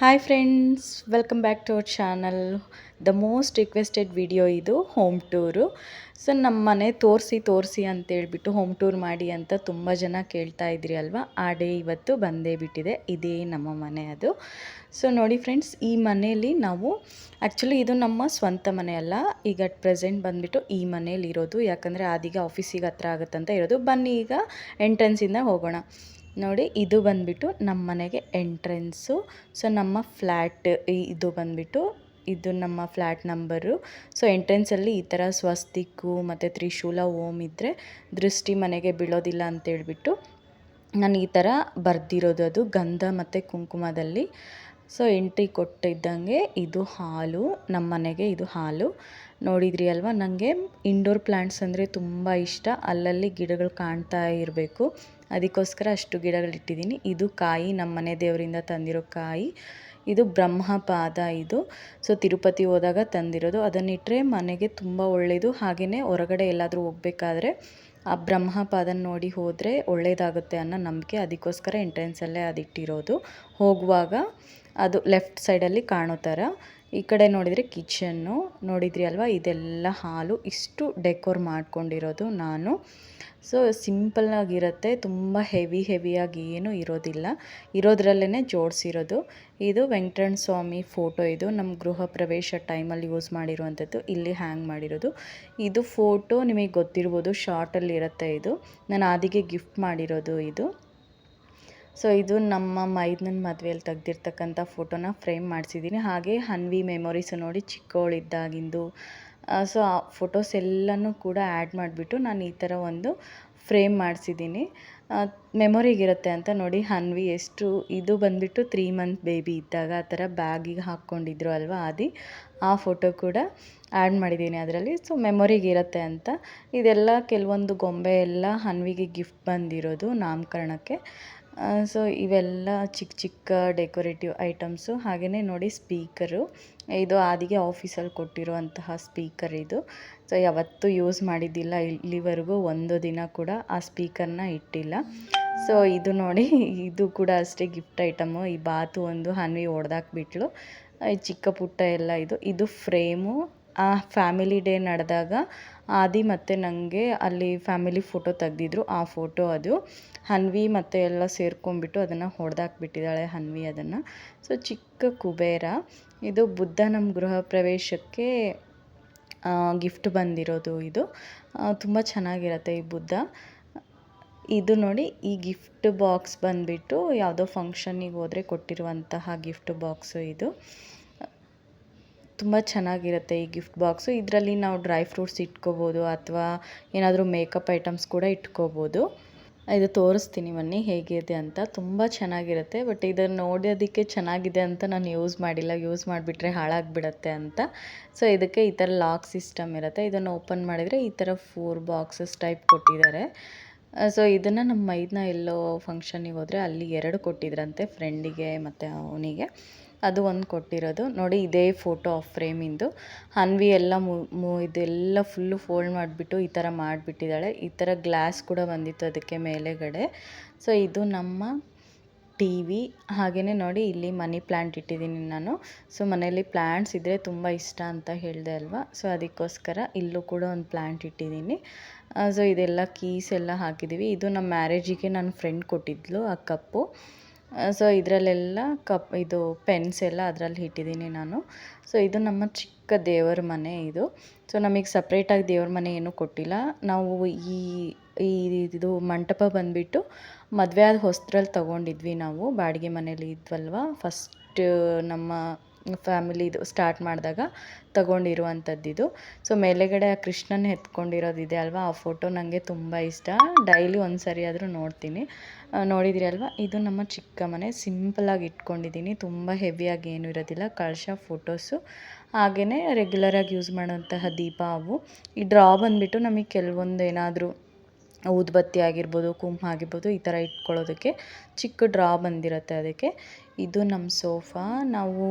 Hi friends welcome back to our channel the most requested video ಇದು home tour so ನಮ್ಮ ಮನೆ ತೋರಿಸಿ ತೋರಿಸಿ ಅಂತೇಳ್ಬಿಟ್ಟು ಹೋಮ್ ಟೂರ್ ಮಾಡಿ ಅಂತ ತುಂಬ ಜನ ಕೇಳ್ತಾ ಇದ್ರಿ ಅಲ್ವಾ? ಆ ಡೇ ಇವತ್ತು ಬಂದೇ ಬಿಟ್ಟಿದೆ. ಇದೇ ನಮ್ಮ ಮನೆ ಅದು. ಸೊ ನೋಡಿ ಫ್ರೆಂಡ್ಸ್ ಈ ಮನೆಯಲ್ಲಿ ನಾವು ಆ್ಯಕ್ಚುಲಿ ಇದು ನಮ್ಮ ಸ್ವಂತ ಮನೆ ಅಲ್ಲ. ಈಗ ಅಟ್ ಪ್ರೆಸೆಂಟ್ ಬಂದುಬಿಟ್ಟು ಈ ಮನೇಲಿ ಇರೋದು. ಯಾಕಂದರೆ ಆದೀಗ ಆಫೀಸಿಗೆ ಹತ್ರ ಆಗುತ್ತಂತ ಇರೋದು. ಬನ್ನಿ ಈಗ ಎಂಟ್ರೆನ್ಸಿಂದ ಹೋಗೋಣ. ನೋಡಿ, ಇದು ಬಂದುಬಿಟ್ಟು ನಮ್ಮ ಮನೆಗೆ ಎಂಟ್ರೆನ್ಸು. ಸೊ, ನಮ್ಮ ಫ್ಲ್ಯಾಟ್ ಇದು ಬಂದುಬಿಟ್ಟು ಇದು ನಮ್ಮ ಫ್ಲ್ಯಾಟ್ ನಂಬರು. ಸೊ, ಎಂಟ್ರೆನ್ಸಲ್ಲಿ ಈ ಥರ ಸ್ವಸ್ತಿಕ್ಕು ಮತ್ತು ತ್ರಿಶೂಲ ಓಮ್ ಇದ್ದರೆ ದೃಷ್ಟಿ ಮನೆಗೆ ಬೀಳೋದಿಲ್ಲ ಅಂತೇಳ್ಬಿಟ್ಟು ನಾನು ಈ ಥರ ಬರೆದಿರೋದು ಅದು ಗಂಧ ಮತ್ತು ಕುಂಕುಮದಲ್ಲಿ. ಸೊ, ಎಂಟ್ರಿ ಕೊಟ್ಟಿದ್ದಂಗೆ ಇದು ಹಾಲು, ನಮ್ಮ ಮನೆಗೆ ಇದು ಹಾಲು. ನೋಡಿದ್ರಿ ಅಲ್ವಾ ನನಗೆ ಇಂಡೋರ್ ಪ್ಲ್ಯಾಂಟ್ಸ್ ಅಂದರೆ ತುಂಬ ಇಷ್ಟ. ಅಲ್ಲಲ್ಲಿ ಗಿಡಗಳು ಕಾಣ್ತಾ ಇರಬೇಕು. ಅದಕ್ಕೋಸ್ಕರ ಅಷ್ಟು ಗಿಡಗಳಿಟ್ಟಿದ್ದೀನಿ. ಇದು ಕಾಯಿ ನಮ್ಮ ಮನೆ ದೇವರಿಂದ ತಂದಿರೋ ಕಾಯಿ. ಇದು ಬ್ರಹ್ಮಪಾದ ಇದು. ಸೊ ತಿರುಪತಿ ಹೋದಾಗ ತಂದಿರೋದು. ಅದನ್ನಿಟ್ಟರೆ ಮನೆಗೆ ತುಂಬ ಒಳ್ಳೆಯದು ಹಾಗೆಯೇ ಹೊರಗಡೆ ಎಲ್ಲಾದರೂ ಹೋಗ್ಬೇಕಾದ್ರೆ ಆ ಬ್ರಹ್ಮಪಾದನ ನೋಡಿ ಹೋದರೆ ಒಳ್ಳೆಯದಾಗುತ್ತೆ ಅನ್ನೋ ನಂಬಿಕೆ. ಅದಕ್ಕೋಸ್ಕರ ಎಂಟ್ರೆನ್ಸಲ್ಲೇ ಅದಿಟ್ಟಿರೋದು. ಹೋಗುವಾಗ ಅದು ಲೆಫ್ಟ್ ಸೈಡಲ್ಲಿ ಕಾಣೋ ಥರ. ಈ ಕಡೆ ನೋಡಿದರೆ ಕಿಚನ್ನು ನೋಡಿದ್ರಿ ಅಲ್ವಾ? ಇದೆಲ್ಲ ಹಾಲು. ಇಷ್ಟು ಡೆಕೋರ್ ಮಾಡ್ಕೊಂಡಿರೋದು ನಾನು. ಸೊ ಸಿಂಪಲ್ಲಾಗಿರುತ್ತೆ, ತುಂಬ ಹೆವಿ ಹೆವಿಯಾಗಿ ಏನೂ ಇರೋದಿಲ್ಲ. ಇರೋದ್ರಲ್ಲೇ ಜೋಡಿಸಿರೋದು. ಇದು ವೆಂಕಟರಣ ಸ್ವಾಮಿ ಫೋಟೋ ಇದು. ನಮ್ಮ ಗೃಹ ಪ್ರವೇಶ ಟೈಮಲ್ಲಿ ಯೂಸ್ ಮಾಡಿರುವಂಥದ್ದು ಇಲ್ಲಿ ಹ್ಯಾಂಗ್ ಮಾಡಿರೋದು. ಇದು ಫೋಟೋ ನಿಮಗೆ ಗೊತ್ತಿರ್ಬೋದು ಶಾರ್ಟಲ್ಲಿ ಇರುತ್ತೆ ಇದು. ನಾನು ಆದಿಗೆ ಗಿಫ್ಟ್ ಮಾಡಿರೋದು ಇದು. ಸೊ ಇದು ನಮ್ಮ ಮೈದನ ಮದುವೆಯಲ್ಲಿ ತೆಗ್ದಿರ್ತಕ್ಕಂಥ ಫೋಟೋನ ಫ್ರೇಮ್ ಮಾಡಿಸಿದ್ದೀನಿ. ಹಾಗೆ ಹನ್ವಿ ಮೆಮೊರೀಸು ನೋಡಿ ಚಿಕ್ಕವಳಿದ್ದಾಗಿಂದು ಸೊ ಆ ಫೋಟೋಸ್ ಎಲ್ಲನೂ ಕೂಡ ಆ್ಯಡ್ ಮಾಡಿಬಿಟ್ಟು ನಾನು ಈ ಥರ ಒಂದು ಫ್ರೇಮ್ ಮಾಡಿಸಿದ್ದೀನಿ. ಮೆಮೊರಿಗಿರುತ್ತೆ ಅಂತ ನೋಡಿ ಹನ್ವಿ ಎಷ್ಟು ಇದು ಬಂದುಬಿಟ್ಟು ತ್ರೀ ಮಂತ್ ಬೇಬಿ ಇದ್ದಾಗ ಆ ಥರ ಬ್ಯಾಗಿಗೆ ಹಾಕ್ಕೊಂಡಿದ್ರು ಅಲ್ವಾ ಆದಿ, ಆ ಫೋಟೋ ಕೂಡ ಆ್ಯಡ್ ಮಾಡಿದ್ದೀನಿ ಅದರಲ್ಲಿ. ಸೊ ಮೆಮೊರಿಗಿರುತ್ತೆ ಅಂತ. ಇದೆಲ್ಲ ಕೆಲವೊಂದು ಗೊಂಬೆ ಎಲ್ಲ ಹನ್ವಿಗೆ ಗಿಫ್ಟ್ ಬಂದಿರೋದು ನಾಮಕರಣಕ್ಕೆ. ಸೊ ಇವೆಲ್ಲ ಚಿಕ್ಕ ಚಿಕ್ಕ ಡೆಕೋರೇಟಿವ್ ಐಟಮ್ಸು ಹಾಗೆಯೇ ನೋಡಿ ಸ್ಪೀಕರು ಇದು ಆದಿಗೆ ಆಫೀಸಲ್ಲಿ ಕೊಟ್ಟಿರುವಂತಹ ಸ್ಪೀಕರ್ ಇದು. ಸೊ ಯಾವತ್ತೂ ಯೂಸ್ ಮಾಡಿದ್ದಿಲ್ಲ, ಇಲ್ಲಿವರೆಗೂ ಒಂದು ದಿನ ಕೂಡ ಆ ಸ್ಪೀಕರ್ನ ಇಟ್ಟಿಲ್ಲ. ಸೊ ಇದು ನೋಡಿ, ಇದು ಕೂಡ ಅಷ್ಟೇ ಗಿಫ್ಟ್ ಐಟಮು ಈ ಬಾತು ಒಂದು ಹನ್ವಿ ಹೊಡೆದಾಕ್ಬಿಟ್ಲು ಚಿಕ್ಕ ಪುಟ್ಟ ಎಲ್ಲ ಇದು. ಇದು ಫ್ರೇಮು ಆ ಫ್ಯಾಮಿಲಿ ಡೇ ನಡೆದಾಗ ಆದಿ ಮತ್ತು ನನಗೆ ಅಲ್ಲಿ ಫ್ಯಾಮಿಲಿ ಫೋಟೋ ತೆಗೆದಿದ್ರು. ಆ ಫೋಟೋ ಅದು. ಹನ್ವಿ ಮತ್ತು ಎಲ್ಲ ಸೇರ್ಕೊಂಡ್ಬಿಟ್ಟು ಅದನ್ನು ಹೊಡೆದಾಕ್ಬಿಟ್ಟಿದ್ದಾಳೆ ಹನ್ವಿ ಅದನ್ನು. ಸೊ ಚಿಕ್ಕ ಕುಬೇರ. ಇದು ಬುದ್ಧ ನಮ್ಮ ಗೃಹ ಪ್ರವೇಶಕ್ಕೆ ಗಿಫ್ಟ್ ಬಂದಿರೋದು ಇದು. ತುಂಬ ಚೆನ್ನಾಗಿರತ್ತೆ ಈ ಬುದ್ಧ. ಇದು ನೋಡಿ ಈ ಗಿಫ್ಟ್ ಬಾಕ್ಸ್ ಬಂದುಬಿಟ್ಟು ಯಾವುದೋ ಫಂಕ್ಷನ್ನಿಗೆ ಹೋದರೆ ಕೊಟ್ಟಿರುವಂತಹ ಗಿಫ್ಟ್ ಬಾಕ್ಸು ಇದು. ತುಂಬ ಚೆನ್ನಾಗಿರುತ್ತೆ ಈ ಗಿಫ್ಟ್ ಬಾಕ್ಸು. ಇದರಲ್ಲಿ ನಾವು ಡ್ರೈ ಫ್ರೂಟ್ಸ್ ಇಟ್ಕೋಬೋದು ಅಥವಾ ಏನಾದರೂ ಮೇಕಪ್ ಐಟಮ್ಸ್ ಕೂಡ ಇಟ್ಕೋಬೋದು. ಇದು ತೋರಿಸ್ತೀನಿ ಬನ್ನಿ ಹೇಗಿದೆ ಅಂತ. ತುಂಬ ಚೆನ್ನಾಗಿರುತ್ತೆ, ಬಟ್ ಇದನ್ನು ನೋಡೋದಕ್ಕೆ ಚೆನ್ನಾಗಿದೆ ಅಂತ ನಾನು ಯೂಸ್ ಮಾಡಿಲ್ಲ. ಯೂಸ್ ಮಾಡಿಬಿಟ್ರೆ ಹಾಳಾಗಿಬಿಡತ್ತೆ ಅಂತ. ಸೊ, ಇದಕ್ಕೆ ಈ ಥರ ಲಾಕ್ ಸಿಸ್ಟಮ್ ಇರುತ್ತೆ. ಇದನ್ನು ಓಪನ್ ಮಾಡಿದರೆ ಈ ಥರ ಫೋರ್ ಬಾಕ್ಸಸ್ ಟೈಪ್ ಕೊಟ್ಟಿದ್ದಾರೆ. ಸೊ, ಇದನ್ನು ನಮ್ಮ ಮೈದನ ಎಲ್ಲೋ ಫಂಕ್ಷನಿಗೆ ಹೋದರೆ ಅಲ್ಲಿ ಎರಡು ಕೊಟ್ಟಿದ್ರಂತೆ ಫ್ರೆಂಡಿಗೆ ಮತ್ತು ಅವನಿಗೆ. ಅದು ಒಂದು ಕೊಟ್ಟಿರೋದು. ನೋಡಿ, ಇದೇ ಫೋಟೋ ಆ ಫ್ರೇಮಿಂದು ಹನ್ವಿ ಎಲ್ಲ ಮು ಇದೆಲ್ಲ ಫುಲ್ಲು ಫೋಲ್ಡ್ ಮಾಡಿಬಿಟ್ಟು ಈ ಥರ ಮಾಡಿಬಿಟ್ಟಿದ್ದಾಳೆ. ಈ ಥರ ಗ್ಲಾಸ್ ಕೂಡ ಬಂದಿತ್ತು ಅದಕ್ಕೆ ಮೇಲೆಗಡೆ. ಸೊ ಇದು ನಮ್ಮ ಟಿ ವಿ ಹಾಗೆಯೇ ನೋಡಿ, ಇಲ್ಲಿ ಮನಿ ಪ್ಲ್ಯಾಂಟ್ ಇಟ್ಟಿದ್ದೀನಿ ನಾನು. ಸೊ ಮನೆಯಲ್ಲಿ ಪ್ಲ್ಯಾಂಟ್ಸ್ ಇದ್ದರೆ ತುಂಬ ಇಷ್ಟ ಅಂತ ಹೇಳಿದೆ ಅಲ್ವಾ? ಸೊ ಅದಕ್ಕೋಸ್ಕರ ಇಲ್ಲೂ ಕೂಡ ಒಂದು ಪ್ಲ್ಯಾಂಟ್ ಇಟ್ಟಿದ್ದೀನಿ. ಸೊ ಇದೆಲ್ಲ ಕೀಸ್ ಎಲ್ಲ ಹಾಕಿದ್ದೀವಿ. ಇದು ನಮ್ಮ ಮ್ಯಾರೇಜಿಗೆ ನನ್ನ ಫ್ರೆಂಡ್ ಕೊಟ್ಟಿದ್ಲು ಆ ಕಪ್ಪು. ಸೊ ಇದರಲ್ಲೆಲ್ಲ ಕಪ್, ಇದು ಪೆನ್ಸ್ ಎಲ್ಲ ಅದರಲ್ಲಿ ಇಟ್ಟಿದ್ದೀನಿ ನಾನು. ಸೊ ಇದು ನಮ್ಮ ಚಿಕ್ಕ ದೇವರ ಮನೆ ಇದು. ಸೊ ನಮಗೆ ಸಪ್ರೇಟಾಗಿ ದೇವ್ರ ಮನೆ ಏನೂ ಕೊಟ್ಟಿಲ್ಲ. ನಾವು ಈ ಈ ಇದು ಮಂಟಪ ಬಂದುಬಿಟ್ಟು ಮದುವೆ ಆದ ಹೊಸ್ತ್ರಲ್ಲಿ ತೊಗೊಂಡಿದ್ವಿ ನಾವು. ಬಾಡಿಗೆ ಮನೇಲಿ ಇದ್ವಲ್ವ? ಫಸ್ಟ್ ನಮ್ಮ ಫ್ಯಾಮಿಲಿದು ಸ್ಟಾರ್ಟ್ ಮಾಡಿದಾಗ ತಗೊಂಡಿರುವಂಥದ್ದಿದು. ಸೊ ಮೇಲೆಗಡೆ ಆ ಕೃಷ್ಣನ ಎತ್ಕೊಂಡಿರೋದಿದೆ ಅಲ್ವಾ? ಆ ಫೋಟೋ ನನಗೆ ತುಂಬ ಇಷ್ಟ. ಡೈಲಿ ಒಂದು ಸರಿ ಆದರೂ ನೋಡ್ತೀನಿ. ನೋಡಿದಿರಿ ಅಲ್ವಾ? ಇದು ನಮ್ಮ ಚಿಕ್ಕ ಮನೆ ಸಿಂಪಲಾಗಿ ಇಟ್ಕೊಂಡಿದ್ದೀನಿ. ತುಂಬ ಹೆವಿಯಾಗಿ ಏನೂ ಇರೋದಿಲ್ಲ. ಕಳಶ ಫೋಟೋಸು ಹಾಗೆಯೇ ರೆಗ್ಯುಲರಾಗಿ ಯೂಸ್ ಮಾಡುವಂತಹ ದೀಪ ಅವು. ಈ ಡ್ರಾ ಬಂದುಬಿಟ್ಟು ನಮಗೆ ಕೆಲವೊಂದು ಏನಾದರೂ ಊದುಬತ್ತಿ ಆಗಿರ್ಬೋದು ಕುಂಕುಮ ಆಗಿರ್ಬೋದು ಈ ಥರ ಇಟ್ಕೊಳ್ಳೋದಕ್ಕೆ ಚಿಕ್ಕ ಡ್ರಾ ಬಂದಿರುತ್ತೆ ಅದಕ್ಕೆ. ಇದು ನಮ್ಮ ಸೋಫಾ. ನಾವು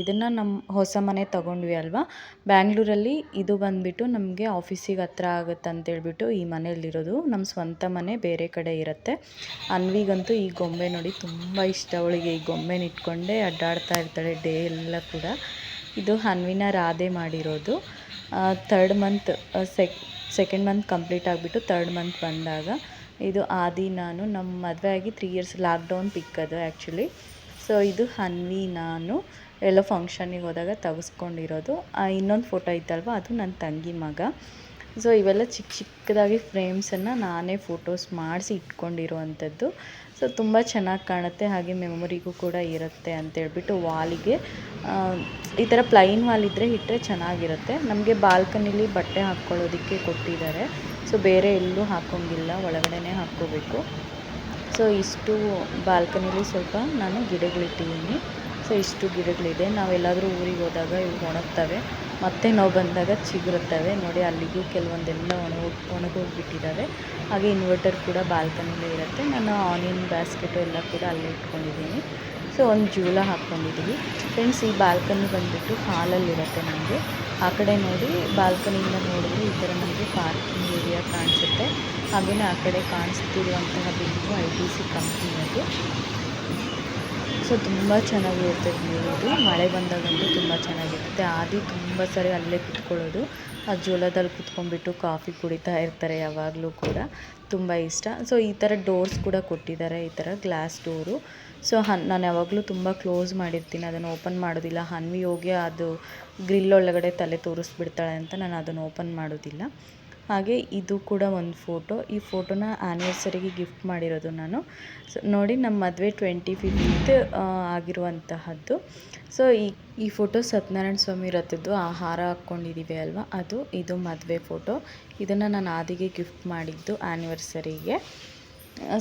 ಇದನ್ನು ನಮ್ಮ ಹೊಸ ಮನೆ ತಗೊಂಡ್ವಿ ಅಲ್ವಾ? ಬ್ಯಾಂಗ್ಳೂರಲ್ಲಿ ಇದು ಬಂದುಬಿಟ್ಟು ನಮಗೆ ಆಫೀಸಿಗೆ ಹತ್ರ ಆಗುತ್ತೆ ಅಂತೇಳ್ಬಿಟ್ಟು ಈ ಮನೆಯಲ್ಲಿರೋದು. ನಮ್ಮ ಸ್ವಂತ ಮನೆ ಬೇರೆ ಕಡೆ ಇರುತ್ತೆ. ಅನ್ವಿಗಂತೂ ಈ ಗೊಂಬೆ ನೋಡಿ ತುಂಬ ಇಷ್ಟ. ಅವಳಿಗೆ ಈ ಗೊಂಬೆನ ಇಟ್ಕೊಂಡೇ ಅಡ್ಡಾಡ್ತಾ ಇರ್ತಾಳೆ ಡೇ ಎಲ್ಲ ಕೂಡ. ಇದು ಅನ್ವಿನ ರಾಧೆ ಮಾಡಿರೋದು. Third month sec second month complete ಆಗಿಬಿಟ್ಟು ತರ್ಡ್ ಮಂತ್ ಬಂದಾಗ ಇದು ಆದಿ ನಾನು ನಮ್ಮ ಮದುವೆ ಆಗಿ ತ್ರೀ ಇಯರ್ಸ್ ಲಾಕ್ಡೌನ್ ಪಿಕ್ ಅದು ಆ್ಯಕ್ಚುಲಿ ಸೊ ಇದು ಹನ್ವಿ ನಾನು ಎಲ್ಲೋ ಫಂಕ್ಷನಿಗೆ ಹೋದಾಗ ತೆಗೆಸ್ಕೊಂಡಿರೋದು. ಇನ್ನೊಂದು ಫೋಟೋ ಇತ್ತಲ್ವ ಅದು ನನ್ನ ತಂಗಿ ಮಗ. ಸೊ ಇವೆಲ್ಲ ಚಿಕ್ಕ ಚಿಕ್ಕದಾಗಿ ಫ್ರೇಮ್ಸನ್ನು ನಾನೇ ಫೋಟೋಸ್ ಮಾಡಿಸಿ ಇಟ್ಕೊಂಡಿರುವಂಥದ್ದು ಸೊ ತುಂಬ ಚೆನ್ನಾಗಿ ಕಾಣುತ್ತೆ, ಹಾಗೆ ಮೆಮೊರಿಗೂ ಕೂಡ ಇರುತ್ತೆ ಅಂತೇಳ್ಬಿಟ್ಟು ವಾಲಿಗೆ. ಈ ಥರ ಪ್ಲೈನ್ ವಾಲ್ ಇದ್ದರೆ ಇಟ್ಟರೆ ಚೆನ್ನಾಗಿರುತ್ತೆ. ನಮಗೆ ಬಾಲ್ಕನಿಲಿ ಬಟ್ಟೆ ಹಾಕ್ಕೊಳ್ಳೋದಕ್ಕೆ ಕೊಟ್ಟಿದ್ದಾರೆ. ಸೊ ಬೇರೆ ಎಲ್ಲೂ ಹಾಕೋಂಗಿಲ್ಲ ಒಳಗಡೆ ಹಾಕ್ಕೋಬೇಕು. ಸೊ ಇಷ್ಟು ಬಾಲ್ಕನಿಲಿ ಸ್ವಲ್ಪ ನಾನು ಗಿಡಗಳಿಟ್ಟಿದ್ದೀನಿ. ಸೊ ಇಷ್ಟು ಗಿಡಗಳಿದೆ. ನಾವೆಲ್ಲಾದರೂ ಊರಿಗೆ ಹೋದಾಗ ಇವು ಒಣಗ್ತವೆ. ಮತ್ತೆ ನಾವು ಬಂದಾಗ ಚಿಗುರುತ್ತವೆ. ನೋಡಿ, ಅಲ್ಲಿಗೂ ಕೆಲವೊಂದೆಲ್ಲ ಒಣಗೋಗಿ ಒಣಗೋಗಿಬಿಟ್ಟಿದ್ದಾವೆ ಹಾಗೆ ಇನ್ವರ್ಟರ್ ಕೂಡ ಬಾಲ್ಕನಿಲೇ ಇರುತ್ತೆ. ನಾನು ಆನಿಯನ್ ಬ್ಯಾಸ್ಕೆಟು ಎಲ್ಲ ಕೂಡ ಅಲ್ಲೇ ಇಟ್ಕೊಂಡಿದ್ದೀನಿ. ಸೊ ಒಂದು ಜೂಲ ಹಾಕ್ಕೊಂಡಿದ್ದೀವಿ ಫ್ರೆಂಡ್ಸ್ ಈ ಬಾಲ್ಕನಿ ಬಂದುಬಿಟ್ಟು ಹಾಲಲ್ಲಿರುತ್ತೆ ನಮಗೆ. ಆ ಕಡೆ ನೋಡಿ, ಬಾಲ್ಕನಿಯಿಂದ ನೋಡಿದ್ರೆ ಈ ಥರ ನಮಗೆ ಪಾರ್ಕಿಂಗ್ ಏರಿಯಾ ಕಾಣಿಸುತ್ತೆ. ಹಾಗೆಯೇ ಆ ಕಡೆ ಕಾಣಿಸ್ತಿರುವಂತಹ building I T C company ಅದು. ಸೊ, ತುಂಬ ಚೆನ್ನಾಗಿರುತ್ತೆ ನೀರು ಮಳೆ ಬಂದಾಗಂತೂ ತುಂಬ ಚೆನ್ನಾಗಿರುತ್ತೆ. ಆದಿ ತುಂಬ ಸರಿ ಅಲ್ಲೇ ಕುತ್ಕೊಳ್ಳೋದು. ಆ ಜೋಲದಲ್ಲಿ ಕುತ್ಕೊಂಡ್ಬಿಟ್ಟು ಕಾಫಿ ಕುಡಿತಾ ಇರ್ತಾರೆ ಯಾವಾಗಲೂ ಕೂಡ. ತುಂಬ ಇಷ್ಟ. ಸೊ, ಈ ಥರ ಡೋರ್ಸ್ ಕೂಡ ಕೊಟ್ಟಿದ್ದಾರೆ, ಈ ಥರ ಗ್ಲಾಸ್ ಡೋರು. ಸೊ, ಹನ್, ನಾನು ಯಾವಾಗಲೂ ತುಂಬ ಕ್ಲೋಸ್ ಮಾಡಿರ್ತೀನಿ. ಅದನ್ನು ಓಪನ್ ಮಾಡೋದಿಲ್ಲ. ಹನ್ವಿ ಹೋಗಿ ಅದು ಗ್ರಿಲ್ ಒಳಗಡೆ ತಲೆ ತೋರಿಸ್ಬಿಡ್ತಾಳೆ ಅಂತ ನಾನು ಅದನ್ನು ಓಪನ್ ಮಾಡೋದಿಲ್ಲ. ಹಾಗೆ ಇದು ಕೂಡ ಒಂದು ಫೋಟೋ. ಈ ಫೋಟೋನ ಆ್ಯನಿವರ್ಸರಿಗೆ ಗಿಫ್ಟ್ ಮಾಡಿರೋದು ನಾನು. ಸೊ ನೋಡಿ ನಮ್ಮ ಮದುವೆ ಟ್ವೆಂಟಿ ಫಿಫ್ತ್ ಆಗಿರುವಂತಹದ್ದು. ಸೊ ಈ ಈ ಫೋಟೋ ಸತ್ಯನಾರಾಯಣ ಸ್ವಾಮಿ ರಥದ್ದು ಆ ಹಾರ ಹಾಕ್ಕೊಂಡಿದ್ದೀವಿ ಅಲ್ವಾ? ಅದು, ಇದು ಮದುವೆ ಫೋಟೋ. ಇದನ್ನು ನಾನು ಆದಿಗೆ ಗಿಫ್ಟ್ ಮಾಡಿದ್ದು ಆ್ಯನಿವರ್ಸರಿಗೆ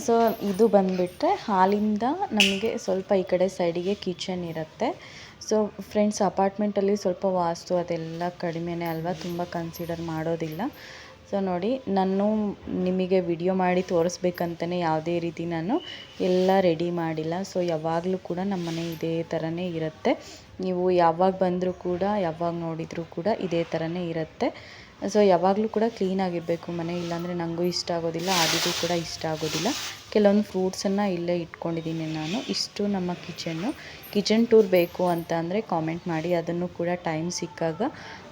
ಸೊ ಇದು ಬಂದುಬಿಟ್ರೆ ಹಾಲಿಂದ ನಮಗೆ ಸ್ವಲ್ಪ ಈ ಕಡೆ ಸೈಡಿಗೆ ಕಿಚನ್ ಇರುತ್ತೆ. ಸೊ ಫ್ರೆಂಡ್ಸ್ ಅಪಾರ್ಟ್ಮೆಂಟಲ್ಲಿ ಸ್ವಲ್ಪ ವಾಸ್ತು ಅದೆಲ್ಲ ಕಡಿಮೆನೇ ಅಲ್ವಾ? ತುಂಬ ಕನ್ಸಿಡರ್ ಮಾಡೋದಿಲ್ಲ. ಸೊ ನೋಡಿ, ನಾನು ನಿಮಗೆ ವಿಡಿಯೋ ಮಾಡಿ ತೋರಿಸ್ಬೇಕಂತಲೇ ಯಾವುದೇ ರೀತಿ ನಾನು ಎಲ್ಲ ರೆಡಿ ಮಾಡಿಲ್ಲ. ಸೊ ಯಾವಾಗಲೂ ಕೂಡ ನಮ್ಮ ಮನೆ ಇದೇ ಥರನೇ ಇರುತ್ತೆ. ನೀವು ಯಾವಾಗ ಬಂದರೂ ಕೂಡ, ಯಾವಾಗ ನೋಡಿದರೂ ಕೂಡ ಇದೇ ಥರನೇ ಇರುತ್ತೆ. ಸೊ ಯಾವಾಗಲೂ ಕೂಡ ಕ್ಲೀನಾಗಿರಬೇಕು ಮನೆ. ಇಲ್ಲಾಂದರೆ ನನಗೂ ಇಷ್ಟ ಆಗೋದಿಲ್ಲ, ಆದಿಗೂ ಕೂಡ ಇಷ್ಟ ಆಗೋದಿಲ್ಲ. ಕೆಲವೊಂದು ಫ್ರೂಟ್ಸನ್ನು ಇಲ್ಲೇ ಇಟ್ಕೊಂಡಿದ್ದೀನಿ ನಾನು. ಇಷ್ಟು ನಮ್ಮ ಕಿಚನ್ನು ಕಿಚನ್ ಟೂರ್ ಬೇಕು ಅಂತ ಅಂದರೆ ಕಾಮೆಂಟ್ ಮಾಡಿ, ಅದನ್ನು ಕೂಡ ಟೈಮ್ ಸಿಕ್ಕಾಗ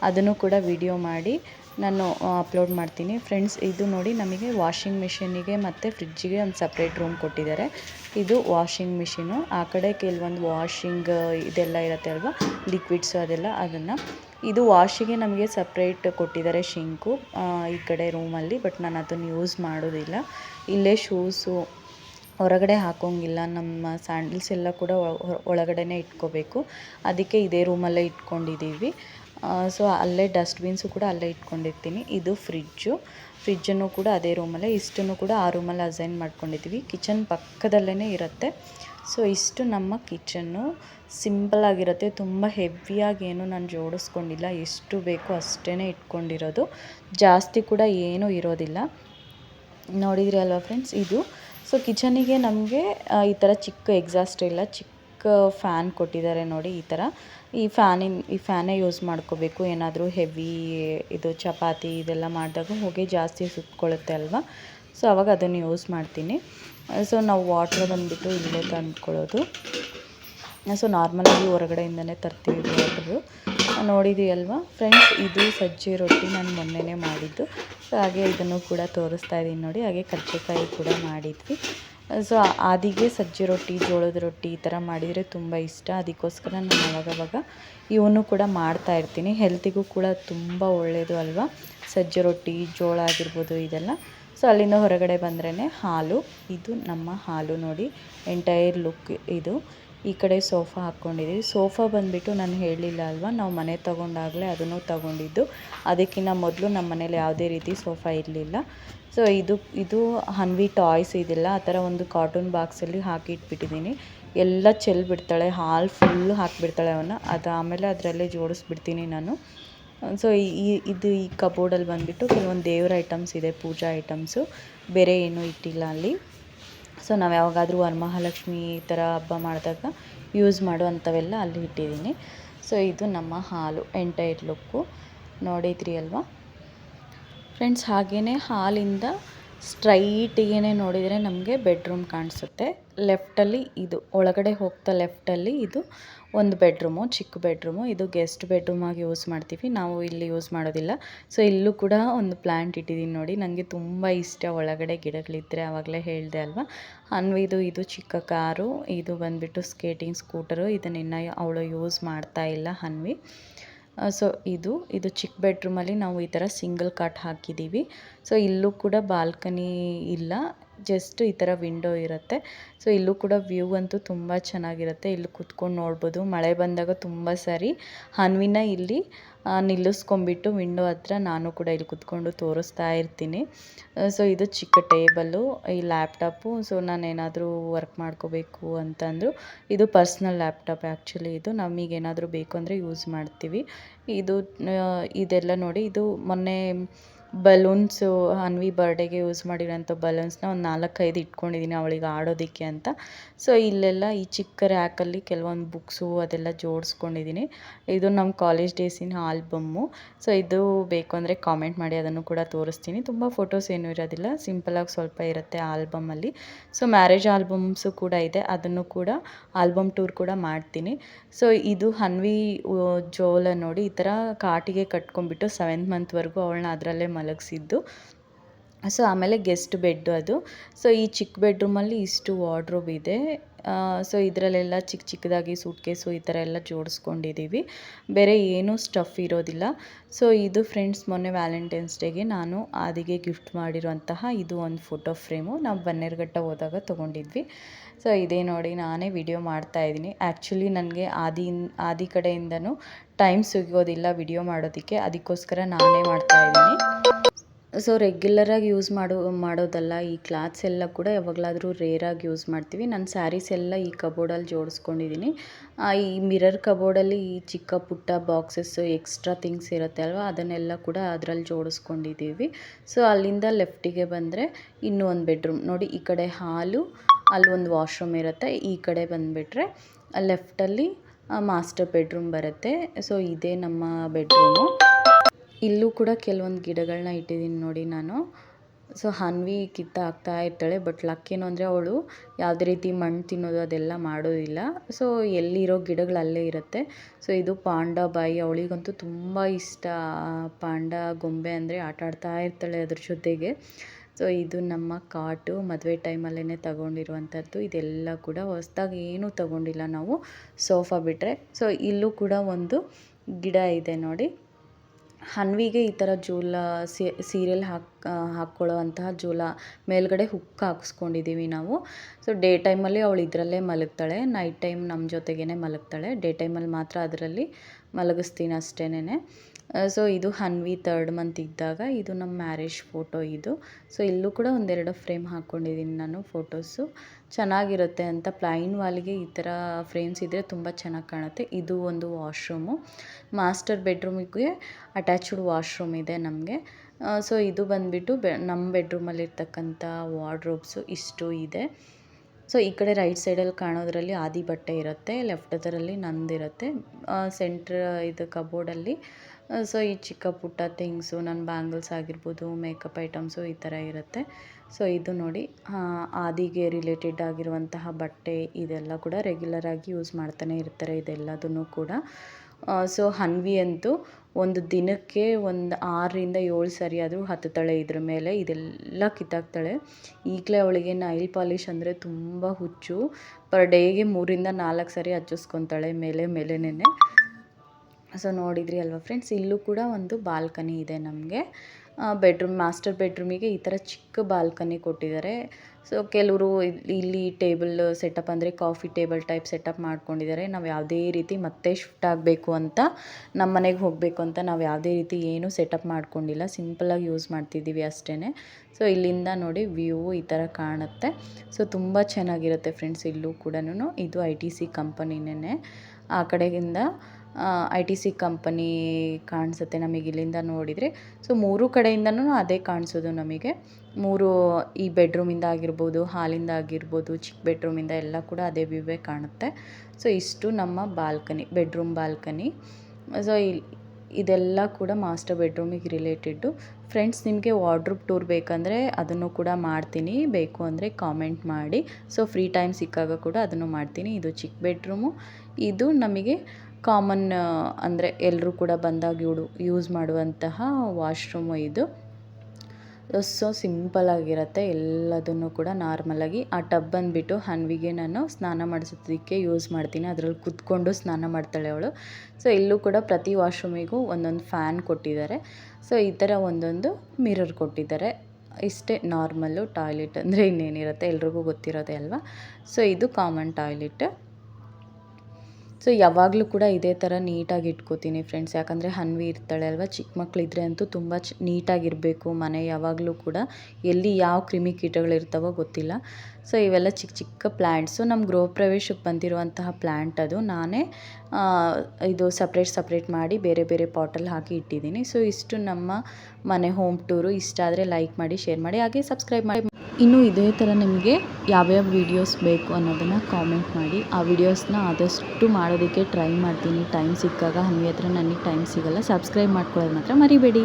ಅದನ್ನು ಕೂಡ ವಿಡಿಯೋ ಮಾಡಿ. ನಾನು ಅಪ್ಲೋಡ್ ಮಾಡ್ತೀನಿ. ಫ್ರೆಂಡ್ಸ್ ಇದು ನೋಡಿ ನಮಗೆ ವಾಷಿಂಗ್ ಮಿಷಿನಿಗೆ ಮತ್ತು ಫ್ರಿಜ್ಜಿಗೆ ಒಂದು ಸಪ್ರೇಟ್ ರೂಮ್ ಕೊಟ್ಟಿದ್ದಾರೆ. ಇದು ವಾಷಿಂಗ್ ಮಿಷಿನು ಆ ಕಡೆ ಕೆಲವೊಂದು ವಾಷಿಂಗ್ ಇದೆಲ್ಲ ಇರುತ್ತೆ ಅಲ್ವಾ? ಲಿಕ್ವಿಡ್ಸು ಅದೆಲ್ಲ, ಅದನ್ನು. ಇದು ವಾಷಿಗೆ ನಮಗೆ ಸಪ್ರೇಟ್ ಕೊಟ್ಟಿದ್ದಾರೆ ಶಿಂಕು ಈ ಕಡೆ ರೂಮಲ್ಲಿ ಬಟ್ ನಾನು ಅದನ್ನು ಯೂಸ್ ಮಾಡೋದಿಲ್ಲ. ಇಲ್ಲೇ ಶೂಸು ಹೊರಗಡೆ ಹಾಕೋಂಗಿಲ್ಲ. ನಮ್ಮ ಸ್ಯಾಂಡಲ್ಸ್ ಎಲ್ಲ ಕೂಡ ಒಳಗಡೆನೇ ಇಟ್ಕೋಬೇಕು. ಅದಕ್ಕೆ ಇದೇ ರೂಮಲ್ಲೇ ಇಟ್ಕೊಂಡಿದ್ದೀವಿ. ಸೊ ಅಲ್ಲೇ ಡಸ್ಟ್ಬಿನ್ಸು ಕೂಡ ಅಲ್ಲೇ ಇಟ್ಕೊಂಡಿರ್ತೀನಿ. ಇದು ಫ್ರಿಜ್ಜು ಫ್ರಿಜ್ಜನ್ನು ಕೂಡ ಅದೇ ರೂಮಲ್ಲೇ, ಇಷ್ಟನ್ನು ಕೂಡ ಆ ರೂಮಲ್ಲಿ ಅಸೈನ್ ಮಾಡ್ಕೊಂಡಿದ್ದೀವಿ. ಕಿಚನ್ ಪಕ್ಕದಲ್ಲೇ ಇರುತ್ತೆ. ಸೊ ಇಷ್ಟು ನಮ್ಮ ಕಿಚನ್ನು ಸಿಂಪಲ್ಲಾಗಿರುತ್ತೆ ತುಂಬ ಹೆವಿಯಾಗಿ ಏನು ನಾನು ಜೋಡಿಸ್ಕೊಂಡಿಲ್ಲ. ಎಷ್ಟು ಬೇಕೋ ಅಷ್ಟೇ ಇಟ್ಕೊಂಡಿರೋದು. ಜಾಸ್ತಿ ಕೂಡ ಏನೂ ಇರೋದಿಲ್ಲ. ನೋಡಿದ್ರಿ ಅಲ್ವಾ ಫ್ರೆಂಡ್ಸ್? ಇದು. ಸೊ ಕಿಚನಿಗೆ ನಮಗೆ ಈ ಥರ ಚಿಕ್ಕ ಎಕ್ಸಾಸ್ಟ್ ಇಲ್ಲ. ಚಿಕ್ಕ ಫ್ಯಾನ್ ಕೊಟ್ಟಿದ್ದಾರೆ ನೋಡಿ ಈ ಥರ. ಈ ಫ್ಯಾನಿನ, ಈ ಫ್ಯಾನೇ ಯೂಸ್ ಮಾಡ್ಕೋಬೇಕು. ಏನಾದರೂ ಹೆವಿ ಇದು ಚಪಾತಿ ಇದೆಲ್ಲ ಮಾಡಿದಾಗ ಹೋಗಿ ಜಾಸ್ತಿ ಸುತ್ಕೊಳ್ಳುತ್ತೆ ಅಲ್ವಾ? ಸೊ, ಅವಾಗ ಅದನ್ನು ಯೂಸ್ ಮಾಡ್ತೀನಿ. ಸೊ, ನಾವು ವಾಟ್ರ್ ಬಂದುಬಿಟ್ಟು ಇಲ್ಲೇ ತಂದ್ಕೊಳ್ಳೋದು. ಸೊ, ನಾರ್ಮಲಾಗಿ ಹೊರಗಡೆಯಿಂದನೇ ತರ್ತೀವಿ ವಾಟ್ರು. ನೋಡಿದೆಯಲ್ವಾ ಫ್ರೆಂಡ್ಸ್, ಇದು ಸಜ್ಜೆ ರೊಟ್ಟಿ ನಾನು ಮೊನ್ನೆನೇ ಮಾಡಿದ್ದು. ಸೊ, ಹಾಗೆ ಇದನ್ನು ಕೂಡ ತೋರಿಸ್ತಾ ಇದ್ದೀನಿ ನೋಡಿ. ಹಾಗೆ ಕಜ್ಜಿಕಾಯಿ ಕೂಡ ಮಾಡಿದ್ವಿ. ಸೊ ಆದಿಗೆ ಸಜ್ಜೆ ರೊಟ್ಟಿ, ಜೋಳದ ರೊಟ್ಟಿ ಈ ಥರ ಮಾಡಿದರೆ ತುಂಬ ಇಷ್ಟ. ಅದಕ್ಕೋಸ್ಕರ ನಾನು ಅವಾಗವಾಗ ಇವನ್ನು ಕೂಡ ಮಾಡ್ತಾ ಇರ್ತೀನಿ. ಹೆಲ್ತಿಗೂ ಕೂಡ ತುಂಬ ಒಳ್ಳೆಯದು ಅಲ್ವಾ? ಸಜ್ಜೆ ರೊಟ್ಟಿ, ಜೋಳ ಆಗಿರ್ಬೋದು ಇದೆಲ್ಲ. ಸೊ ಅಲ್ಲಿಂದ ಹೊರಗಡೆ ಬಂದ್ರೇ ಹಾಲು. ಇದು ನಮ್ಮ ಹಾಲು ನೋಡಿ. ಎಂಟೈರ್ ಲುಕ್ ಇದು. ಈ ಕಡೆ ಸೋಫಾ ಹಾಕ್ಕೊಂಡಿದ್ದೀವಿ ಸೋಫಾ ಬಂದುಬಿಟ್ಟು ನಾನು ಹೇಳಿಲ್ಲ ಅಲ್ವಾ? ನಾವು ಮನೆ ತೊಗೊಂಡಾಗಲೇ ಅದನ್ನು ತೊಗೊಂಡಿದ್ದು. ಅದಕ್ಕಿಂತ ಮೊದಲು ನಮ್ಮ ಮನೇಲಿ ಯಾವುದೇ ರೀತಿ ಸೋಫಾ ಇರಲಿಲ್ಲ. ಸೊ ಇದು ಇದು ಹನ್ವಿ ಟಾಯ್ಸ್ ಇದೆಲ್ಲ. ಆ ಥರ ಒಂದು ಕಾರ್ಟೂನ್ ಬಾಕ್ಸಲ್ಲಿ ಹಾಕಿ ಇಟ್ಬಿಟ್ಟಿದ್ದೀನಿ. ಎಲ್ಲ ಚೆಲ್ಬಿಡ್ತಾಳೆ ಹಾಲು ಫುಲ್ಲು ಹಾಕಿಬಿಡ್ತಾಳೆ ಅವನ್ನ. ಅದು ಆಮೇಲೆ ಅದರಲ್ಲೇ ಜೋಡಿಸ್ಬಿಡ್ತೀನಿ ನಾನು. ಸೊ ಈ ಇದು ಈ ಕಬೋರ್ಡಲ್ಲಿ ಬಂದುಬಿಟ್ಟು ಕೆಲವೊಂದು ದೇವ್ರ ಐಟಮ್ಸ್ ಇದೆ, ಪೂಜಾ ಐಟಮ್ಸು ಬೇರೆ ಏನೂ ಇಟ್ಟಿಲ್ಲ ಅಲ್ಲಿ. ಸೊ ನಾವು ಯಾವಾಗಾದರೂ ವರಮಹಾಲಕ್ಷ್ಮಿ ಈ ಥರ ಹಬ್ಬ ಮಾಡಿದಾಗ ಯೂಸ್ ಮಾಡುವಂಥವೆಲ್ಲ ಅಲ್ಲಿ ಇಟ್ಟಿದ್ದೀನಿ. ಸೊ ಇದು ನಮ್ಮ ಹಾಲು ಎಂಟೈರ್ ಲುಕ್ಕು. ನೋಡಿದ್ರಿ ಅಲ್ವಾ? ಫ್ರೆಂಡ್ಸ್ ಹಾಗೆಯೇ ಹಾಲಿಂದ ಸ್ಟ್ರೈಟಿಗೆ ನೋಡಿದರೆ ನಮಗೆ ಬೆಡ್ರೂಮ್ ಕಾಣಿಸುತ್ತೆ. ಲೆಫ್ಟಲ್ಲಿ ಇದು, ಒಳಗಡೆ ಹೋಗ್ತಾ ಲೆಫ್ಟಲ್ಲಿ ಇದು ಒಂದು ಬೆಡ್ರೂಮು, ಚಿಕ್ಕ ಬೆಡ್ರೂಮು. ಇದು ಗೆಸ್ಟ್ ಬೆಡ್ರೂಮಾಗಿ ಯೂಸ್ ಮಾಡ್ತೀವಿ. ನಾವು ಇಲ್ಲಿ ಯೂಸ್ ಮಾಡೋದಿಲ್ಲ. ಸೊ, ಇಲ್ಲೂ ಕೂಡ ಒಂದು ಪ್ಲ್ಯಾಂಟ್ ಇಟ್ಟಿದ್ದೀನಿ ನೋಡಿ. ನನಗೆ ತುಂಬ ಇಷ್ಟ. ಒಳಗಡೆ ಗಿಡಗಳಿದ್ದರೆ ಆವಾಗಲೇ ಹೇಳಿದೆ ಅಲ್ವಾ? ಅನ್ವಿದು, ಇದು ಚಿಕ್ಕ ಕಾರು. ಇದು ಬಂದುಬಿಟ್ಟು ಸ್ಕೇಟಿಂಗ್ ಸ್ಕೂಟರು. ಇದನ್ನಿನ್ನು ಅವಳು ಯೂಸ್ ಮಾಡ್ತಾ ಇಲ್ಲ ಹನ್ವಿ ಸೊ ಇದು ಇದು ಚಿಕ್ಕ ಬೆಡ್ರೂಮಲ್ಲಿ ನಾವು ಈ ಥರ ಸಿಂಗಲ್ ಕಾಟ್ ಹಾಕಿದ್ದೀವಿ. ಸೊ ಇಲ್ಲೂ ಕೂಡ ಬಾಲ್ಕನಿ ಇಲ್ಲ. ಜಸ್ಟ್ ಈ ಥರ ವಿಂಡೋ ಇರುತ್ತೆ. ಸೊ, ಇಲ್ಲೂ ಕೂಡ ವ್ಯೂ ಅಂತೂ ತುಂಬ ಚೆನ್ನಾಗಿರುತ್ತೆ. ಇಲ್ಲಿ ಕುತ್ಕೊಂಡು ನೋಡ್ಬೋದು. ಮಳೆ ಬಂದಾಗ ತುಂಬ ಸಾರಿ. ಹನ್ವಿನ ಇಲ್ಲಿ ನಿಲ್ಲಿಸ್ಕೊಂಬಿಟ್ಟು ವಿಂಡೋ ಹತ್ರ ನಾನು ಕೂಡ ಇಲ್ಲಿ ಕುತ್ಕೊಂಡು ತೋರಿಸ್ತಾ ಇರ್ತೀನಿ. ಸೊ, ಇದು ಚಿಕ್ಕ ಟೇಬಲ್ಲು, ಈ ಲ್ಯಾಪ್ಟಾಪು. ಸೊ ನಾನು ಏನಾದರೂ ವರ್ಕ್ ಮಾಡ್ಕೋಬೇಕು ಅಂತಂದರು, ಇದು ಪರ್ಸ್ನಲ್ ಲ್ಯಾಪ್ಟಾಪ್ ಆ್ಯಕ್ಚುಲಿ ಇದು. ನಮಗೇನಾದರೂ ಬೇಕು ಅಂದರೆ ಯೂಸ್ ಮಾಡ್ತೀವಿ. ಇದು ಇದೆಲ್ಲ ನೋಡಿ, ಇದು ಮೊನ್ನೆ ಬಲೂನ್ಸು ಅನ್ವಿ ಬರ್ಡೇಗೆ ಯೂಸ್ ಮಾಡಿರೋಂಥ ಬಲೂನ್ಸ್ನ ಒಂದು ನಾಲ್ಕೈದು ಇಟ್ಕೊಂಡಿದ್ದೀನಿ ಅವಳಿಗೆ ಆಡೋದಕ್ಕೆ ಅಂತ. ಸೊ ಇಲ್ಲೆಲ್ಲ ಈ ಚಿಕ್ಕ ರ್ಯಾಕಲ್ಲಿ ಕೆಲವೊಂದು ಬುಕ್ಸು ಅದೆಲ್ಲ ಜೋಡಿಸ್ಕೊಂಡಿದ್ದೀನಿ ಇದು ನಮ್ಮ ಕಾಲೇಜ್ ಡೇಸಿನ ಆಲ್ಬಮ್ಮು ಸೊ ಇದು ಬೇಕು ಅಂದರೆ ಕಾಮೆಂಟ್ ಮಾಡಿ, ಅದನ್ನು ಕೂಡ ತೋರಿಸ್ತೀನಿ. ತುಂಬ ಫೋಟೋಸ್ ಏನೂ ಇರೋದಿಲ್ಲ ಸಿಂಪಲಾಗಿ ಸ್ವಲ್ಪ ಇರುತ್ತೆ ಆಲ್ಬಮಲ್ಲಿ ಸೊ ಮ್ಯಾರೇಜ್ ಆಲ್ಬಮ್ಸು ಕೂಡ ಇದೆ, ಅದನ್ನು ಕೂಡ ಆಲ್ಬಮ್ ಟೂರ್ ಕೂಡ ಮಾಡ್ತೀನಿ. ಸೊ ಇದು ಹನ್ವಿ ಜೋಲ ನೋಡಿ ಈ ಥರ ಕಾಟಿಗೆ ಕಟ್ಕೊಂಡ್ಬಿಟ್ಟು ಸೆವೆಂತ್ ಮಂತ್ವರೆಗೂ ಅವಳನ್ನ ಅದರಲ್ಲೇ ಮಲಗಿಸಿದ್ದು. ಸೊ, ಆಮೇಲೆ ಗೆಸ್ಟ್ ಬೆಡ್ಡು ಅದು. ಸೊ, ಈ ಚಿಕ್ಕ ಬೆಡ್ರೂಮಲ್ಲಿ ಇಷ್ಟು ವಾರ್ಡ್ರೋಬ್ ಇದೆ. ಸೊ, ಇದರಲ್ಲೆಲ್ಲ ಚಿಕ್ಕ ಚಿಕ್ಕದಾಗಿ ಸೂಟ್ ಕೇಸು ಈ ಥರ ಎಲ್ಲ ಜೋಡಿಸ್ಕೊಂಡಿದ್ದೀವಿ. ಬೇರೆ ಏನೂ ಸ್ಟಫ್ ಇರೋದಿಲ್ಲ. ಸೊ, ಇದು ಫ್ರೆಂಡ್ಸ್, ಮೊನ್ನೆ ವ್ಯಾಲೆಂಟೈನ್ಸ್ ಡೇಗೆ ನಾನು ಆದಿಗೆ ಗಿಫ್ಟ್ ಮಾಡಿರುವಂತಹ ಇದು ಒಂದು ಫೋಟೋ ಫ್ರೇಮು. ನಾವು ಬನ್ನೇರುಘಟ್ಟ ಹೋದಾಗ ತೊಗೊಂಡಿದ್ವಿ. ಸೊ ಇದೇ ನೋಡಿ ನಾನೇ ವಿಡಿಯೋ ಮಾಡ್ತಾ ಇದ್ದೀನಿ. ಆ್ಯಕ್ಚುಲಿ ನನಗೆ ಆದಿ ಆದಿ ಕಡೆಯಿಂದನೂ ಟೈಮ್ ಸಿಗೋದಿಲ್ಲ ವಿಡಿಯೋ ಮಾಡೋದಕ್ಕೆ. ಅದಕ್ಕೋಸ್ಕರ ನಾನೇ ಮಾಡ್ತಾಯಿದ್ದೀನಿ ಸೊ ರೆಗ್ಯುಲರಾಗಿ ಯೂಸ್ ಮಾಡೋ, ಮಾಡೋದಲ್ಲ ಈ ಕ್ಲಾತ್ಸ್ ಎಲ್ಲ ಕೂಡ ಯಾವಾಗಲಾದರೂ ರೇರಾಗಿ ಯೂಸ್ ಮಾಡ್ತೀವಿ. ನಾನು ಸ್ಯಾರೀಸ್ ಎಲ್ಲ ಈ ಕಬೋರ್ಡಲ್ಲಿ ಜೋಡಿಸ್ಕೊಂಡಿದ್ದೀನಿ. ಈ ಮಿರರ್ ಕಬೋರ್ಡಲ್ಲಿ ಈ ಚಿಕ್ಕ ಪುಟ್ಟ ಬಾಕ್ಸಸ್ಸು ಎಕ್ಸ್ಟ್ರಾ ಥಿಂಗ್ಸ್ ಇರುತ್ತೆ ಅಲ್ವಾ? ಅದನ್ನೆಲ್ಲ ಕೂಡ ಅದರಲ್ಲಿ ಜೋಡಿಸ್ಕೊಂಡಿದ್ದೀವಿ. ಸೊ ಅಲ್ಲಿಂದ ಲೆಫ್ಟಿಗೆ ಬಂದರೆ ಇನ್ನೂ ಒಂದು ಬೆಡ್ರೂಮ್ ನೋಡಿ ಈ ಕಡೆ ಹಾಲು ಅಲ್ಲೊಂದು ವಾಶ್ರೂಮ್ ಇರುತ್ತೆ, ಈ ಕಡೆ ಬಂದುಬಿಟ್ರೆ ಲೆಫ್ಟಲ್ಲಿ ಮಾಸ್ಟರ್ ಬೆಡ್ರೂಮ್ ಬರುತ್ತೆ. ಸೊ, ಇದೇ ನಮ್ಮ ಬೆಡ್ರೂಮು. ಇಲ್ಲೂ ಕೂಡ ಕೆಲವೊಂದು ಗಿಡಗಳನ್ನ ಇಟ್ಟಿದ್ದೀನಿ ನೋಡಿ ನಾನು. ಸೊ, ಹನ್ವಿ ಕಿತ್ತ ಹಾಕ್ತಾ ಇರ್ತಾಳೆ, ಬಟ್ ಲಕ್ ಏನು ಅಂದರೆ ಅವಳು ಯಾವುದೇ ರೀತಿ ಮಣ್ಣು ತಿನ್ನೋದು ಅದೆಲ್ಲ ಮಾಡೋದಿಲ್ಲ. ಸೊ, ಎಲ್ಲಿರೋ ಗಿಡಗಳು ಅಲ್ಲೇ ಇರುತ್ತೆ. ಸೊ, ಇದು ಪಾಂಡ ಬಾಯಿ. ಅವಳಿಗಂತೂ ತುಂಬ ಇಷ್ಟ. ಪಾಂಡ ಗೊಂಬೆ ಅಂದರೆ ಆಟ ಆಡ್ತಾ ಇರ್ತಾಳೆ ಅದ್ರ ಜೊತೆಗೆ. ಸೊ ಇದು ನಮ್ಮ ಕಾಟು. ಮದುವೆ ಟೈಮಲ್ಲೇ ತಗೊಂಡಿರುವಂಥದ್ದು. ಇದೆಲ್ಲ ಕೂಡ ಹೊಸ್ದಾಗಿ ಏನೂ ತಗೊಂಡಿಲ್ಲ ನಾವು. ಸೋಫಾ ಬಿಟ್ಟರೆ ಸೊ ಇಲ್ಲೂ ಕೂಡ ಒಂದು ಗಿಡ ಇದೆ ನೋಡಿ. ಹನ್ವಿಗೆ ಈ ಥರ ಜೂಲ ಸೀರಿಯಲ್ ಹಾಕಿ, ಹಾಕ್ಕೊಳ್ಳೋವಂತಹ ಜೂಲ ಮೇಲ್ಗಡೆ ಹುಕ್ ಹಾಕಿಸ್ಕೊಂಡಿದ್ದೀವಿ ನಾವು. ಸೊ ಡೇ ಟೈಮಲ್ಲಿ ಅವಳು ಇದರಲ್ಲೇ ಮಲಗ್ತಾಳೆ. ನೈಟ್ ಟೈಮ್ ನಮ್ಮ ಜೊತೆಗೇ ಮಲಗ್ತಾಳೆ. ಡೇ ಟೈಮಲ್ಲಿ ಮಾತ್ರ ಅದರಲ್ಲಿ ಮಲಗಿಸ್ತೀನಿ ಅಷ್ಟೇನೆ ಸೊ ಇದು ಹನ್ವಿ ತರ್ಡ್ ಮಂತ್ ಇದ್ದಾಗ ಇದು ನಮ್ಮ ಮ್ಯಾರೇಜ್ ಫೋಟೋ ಇದು. ಸೊ ಇಲ್ಲೂ ಕೂಡ ಒಂದೆರಡು ಫ್ರೇಮ್ ಹಾಕ್ಕೊಂಡಿದ್ದೀನಿ ನಾನು ಫೋಟೋಸು ಚೆನ್ನಾಗಿರುತ್ತೆ ಅಂತ ಪ್ಲೈನ್ ವಾಲಿಗೆ ಈ ಥರ ಫ್ರೇಮ್ಸ್ ಇದ್ದರೆ ತುಂಬ ಚೆನ್ನಾಗಿ ಕಾಣುತ್ತೆ. ಇದು ಒಂದು ವಾಶ್ರೂಮು ಮಾಸ್ಟರ್ ಬೆಡ್ರೂಮಿಗೆ ಅಟ್ಯಾಚ್ಡ್ ವಾಶ್ರೂಮ್ ಇದೆ ನಮಗೆ. ಸೊ ಇದು ಬಂದುಬಿಟ್ಟು ಬೆ, ನಮ್ಮ ಬೆಡ್ರೂಮಲ್ಲಿರ್ತಕ್ಕಂಥ ವಾರ್ಡ್ರೋಬ್ಸು ಇಷ್ಟು ಇದೆ. ಸೊ ಈ ಕಡೆ ರೈಟ್ ಸೈಡಲ್ಲಿ ಕಾಣೋದ್ರಲ್ಲಿ ಆದಿ ಬಟ್ಟೆ ಇರುತ್ತೆ ಲೆಫ್ಟ್ ಅದರಲ್ಲಿ ನಂದಿರುತ್ತೆ. ಸೆಂಟ್ರ್ ಇದು ಕಬೋರ್ಡಲ್ಲಿ ಸೊ ಈ ಚಿಕ್ಕ ಪುಟ್ಟ ಥಿಂಗ್ಸು ನನ್ನ ಬ್ಯಾಂಗಲ್ಸ್ ಆಗಿರ್ಬೋದು ಮೇಕಪ್ ಐಟಮ್ಸು ಈ ಥರ ಇರುತ್ತೆ. ಸೊ ಇದು ನೋಡಿ ಆದಿಗೆ ರಿಲೇಟೆಡ್ ಆಗಿರುವಂತಹ ಬಟ್ಟೆ ಇದೆಲ್ಲ ಕೂಡ ರೆಗ್ಯುಲರಾಗಿ ಯೂಸ್ ಮಾಡ್ತಾನೆ ಇರ್ತಾರೆ ಇದೆಲ್ಲದನ್ನು ಕೂಡ. ಸೊ ಹನ್ವಿ ಅಂತೂ ಒಂದು ದಿನಕ್ಕೆ ಒಂದು ಆರರಿಂದ ಏಳು ಸರಿ ಆದರೂ ಹತ್ತುತ್ತಾಳೆ ಇದ್ರ ಮೇಲೆ, ಇದೆಲ್ಲ ಕಿತ್ತಾಕ್ತಾಳೆ. ಈಗಲೇ ಅವಳಿಗೆ ನೈಲ್ ಪಾಲಿಷ್ ಅಂದರೆ ತುಂಬ ಹುಚ್ಚು. ಪರ್ ಡೇಗೆ ಮೂರಿಂದ ನಾಲ್ಕು ಸರಿ ಹಚ್ಚಿಸ್ಕೊತಾಳೆ ಮೇಲೆ ಮೇಲೆನೇ ಸೊ ನೋಡಿದ್ರಿ ಅಲ್ವಾ ಫ್ರೆಂಡ್ಸ್? ಇಲ್ಲೂ ಕೂಡ ಒಂದು ಬಾಲ್ಕನಿ ಇದೆ ನಮಗೆ. ಬೆಡ್ರೂಮ್, ಮಾಸ್ಟರ್ ಬೆಡ್ರೂಮಿಗೆ ಈ ಥರ ಚಿಕ್ಕ ಬಾಲ್ಕನಿ ಕೊಟ್ಟಿದ್ದಾರೆ. ಸೊ, ಕೆಲವರು ಇಲ್ಲಿ ಟೇಬಲ್ ಸೆಟಪ್ ಅಂದರೆ ಕಾಫಿ ಟೇಬಲ್ ಟೈಪ್ ಸೆಟಪ್ ಮಾಡ್ಕೊಂಡಿದ್ದಾರೆ. ನಾವು ಯಾವುದೇ ರೀತಿ ಮತ್ತೆ ಶಿಫ್ಟ್ ಆಗಬೇಕು ಅಂತ, ನಮ್ಮ ಮನೆಗೆ ಹೋಗಬೇಕು ಅಂತ ನಾವು ಯಾವುದೇ ರೀತಿ ಏನೂ ಸೆಟಪ್ ಮಾಡ್ಕೊಂಡಿಲ್ಲ. ಸಿಂಪಲಾಗಿ ಯೂಸ್ ಮಾಡ್ತಿದ್ದೀವಿ ಅಷ್ಟೇ ಸೊ, ಇಲ್ಲಿಂದ ನೋಡಿ ವ್ಯೂ ಈ ಥರ ಕಾಣುತ್ತೆ. ಸೊ, ತುಂಬ ಚೆನ್ನಾಗಿರುತ್ತೆ ಫ್ರೆಂಡ್ಸ್ ಇಲ್ಲೂ ಕೂಡ ಇದು ಐ ಟಿ ಸಿ ಕಂಪನಿನೇ ಆ ಕಡೆಗಿಂದ ಐ ಟಿ ಸಿ ಕಂಪನಿ ಕಾಣಿಸುತ್ತೆ ನಮಗೆ ಇಲ್ಲಿಂದ ನೋಡಿದರೆ. ಸೊ ಮೂರು ಕಡೆಯಿಂದನೂ ಅದೇ ಕಾಣಿಸೋದು ನಮಗೆ. ಮೂರು ಈ ಬೆಡ್ರೂಮಿಂದ ಆಗಿರ್ಬೋದು ಹಾಲಿಂದ ಆಗಿರ್ಬೋದು ಚಿಕ್ಕ ಬೆಡ್ರೂಮಿಂದ ಎಲ್ಲ ಕೂಡ ಅದೇ ವ್ಯೂವೇ ಕಾಣುತ್ತೆ. ಸೊ ಇಷ್ಟು ನಮ್ಮ ಬಾಲ್ಕನಿ ಬೆಡ್ರೂಮ್ ಬಾಲ್ಕನಿ ಸೊ ಇದೆಲ್ಲ ಕೂಡ ಮಾಸ್ಟರ್ ಬೆಡ್ರೂಮಿಗೆ ರಿಲೇಟೆಡ್ಡು ಫ್ರೆಂಡ್ಸ್ ನಿಮಗೆ ವಾರ್ಡ್ರೂಪ್ ಟೂರ್ ಬೇಕಂದರೆ ಅದನ್ನು ಕೂಡ ಮಾಡ್ತೀನಿ. ಬೇಕು ಅಂದರೆ ಕಾಮೆಂಟ್ ಮಾಡಿ. ಸೊ ಫ್ರೀ ಟೈಮ್ ಸಿಕ್ಕಾಗ ಕೂಡ ಅದನ್ನು ಮಾಡ್ತೀನಿ. ಇದು ಚಿಕ್ಕ ಬೆಡ್ರೂಮು ಇದು ನಮಗೆ ಕಾಮನ್ ಅಂದರೆ ಎಲ್ಲರೂ ಕೂಡ ಬಂದಾಗ ಇವಳು ಯೂಸ್ ಮಾಡುವಂತಹ ವಾಶ್ರೂಮು ಇದು. ಸೊ ಸಿಂಪಲಾಗಿರುತ್ತೆ ಎಲ್ಲದನ್ನು ಕೂಡ ನಾರ್ಮಲಾಗಿ ಆ ಟಬ್ ಬಂದುಬಿಟ್ಟು ಹನ್ವಿಗೆ ನಾನು ಸ್ನಾನ ಮಾಡಿಸೋದಕ್ಕೆ ಯೂಸ್ ಮಾಡ್ತೀನಿ. ಅದರಲ್ಲಿ ಕುತ್ಕೊಂಡು ಸ್ನಾನ ಮಾಡ್ತಾಳೆ ಅವಳು. ಸೊ ಇಲ್ಲೂ ಕೂಡ ಪ್ರತಿ ವಾಶ್ರೂಮಿಗೂ ಒಂದೊಂದು ಫ್ಯಾನ್ ಕೊಟ್ಟಿದ್ದಾರೆ. ಸೊ ಈ ಥರ ಒಂದೊಂದು ಮಿರರ್ ಕೊಟ್ಟಿದ್ದಾರೆ. ಇಷ್ಟೇ ನಾರ್ಮಲ್ಲು ಟಾಯ್ಲೆಟ್ ಅಂದರೆ ಇನ್ನೇನಿರುತ್ತೆ? ಎಲ್ರಿಗೂ ಗೊತ್ತಿರೋದೇ ಅಲ್ವಾ? ಸೊ ಇದು ಕಾಮನ್ ಟಾಯ್ಲೆಟ್ ಸೊ ಯಾವಾಗಲೂ ಕೂಡ ಇದೇ ಥರ ನೀಟಾಗಿ ಇಟ್ಕೋತೀನಿ ಫ್ರೆಂಡ್ಸ್ ಯಾಕಂದರೆ ಹನ್ವಿ ಇರ್ತಾಳೆ ಅಲ್ವಾ? ಚಿಕ್ಕ ಮಕ್ಕಳಿದ್ರೆ ಅಂತೂ ತುಂಬ ಚ್ ನೀಟಾಗಿರಬೇಕು ಮನೆ ಯಾವಾಗಲೂ ಕೂಡ. ಎಲ್ಲಿ ಯಾವ ಕ್ರಿಮಿ ಕೀಟಗಳಿರ್ತಾವೋ ಗೊತ್ತಿಲ್ಲ. ಸೊ ಇವೆಲ್ಲ ಚಿಕ್ಕ ಚಿಕ್ಕ ಪ್ಲ್ಯಾಂಟ್ಸು ನಮ್ಮ ಗೃಹ ಪ್ರವೇಶಕ್ಕೆ ಬಂದಿರುವಂತಹ ಪ್ಲ್ಯಾಂಟ್ ಅದು. ನಾನೇ ಇದು ಸಪ್ರೇಟ್ ಸಪ್ರೇಟ್ ಮಾಡಿ ಬೇರೆ ಬೇರೆ ಪಾಟಲ್ಲಿ ಹಾಕಿ ಇಟ್ಟಿದ್ದೀನಿ. ಸೊ ಇಷ್ಟು ನಮ್ಮ ಮನೆ ಹೋಮ್ ಟೂರು ಇಷ್ಟ ಆದರೆ ಲೈಕ್ ಮಾಡಿ ಶೇರ್ ಮಾಡಿ. ಹಾಗೆ ಸಬ್ಸ್ಕ್ರೈಬ್ ಮಾಡಿ. ಇನ್ನು ಇದೇ ಥರ ನಿಮಗೆ ಯಾವ್ಯಾವ ವೀಡಿಯೋಸ್ ಬೇಕು ಅನ್ನೋದನ್ನು ಕಾಮೆಂಟ್ ಮಾಡಿ. ಆ ವಿಡಿಯೋಸ್ನ ಆದಷ್ಟು ಮಾಡೋದಕ್ಕೆ ಟ್ರೈ ಮಾಡ್ತೀನಿ. ಟೈಮ್ ಸಿಕ್ಕಾಗ ಹನ್ವಿ ಹತ್ರ ನನಗೆ ಟೈಮ್ ಸಿಗೋಲ್ಲ. ಸಬ್ಸ್ಕ್ರೈಬ್ ಮಾಡ್ಕೊಳ್ಳೋದು ಮಾತ್ರ ಮರಿಬೇಡಿ.